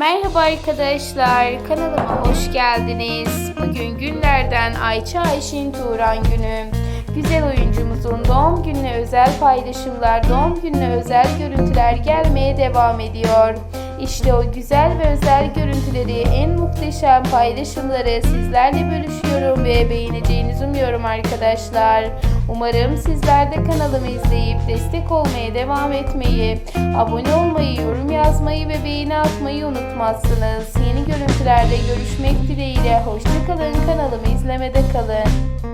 Merhaba arkadaşlar, kanalıma hoş geldiniz. Bugün günlerden Ayça Ayşin Turan günü. Güzel oyuncumuzun doğum gününe özel paylaşımlar, doğum gününe özel görüntüler gelmeye devam ediyor. İşte o güzel ve özel görüntüleri, en muhteşem paylaşımları sizlerle bölüşüyorum ve beğeneceğinizi umuyorum arkadaşlar. Umarım sizler de kanalımı izleyip destek olmaya devam etmeyi, abone olmayı, yorum yazmayı ve beğeni atmayı unutmazsınız. Yeni görüntülerde görüşmek dileğiyle. Hoşçakalın kanalımı izlemede kalın.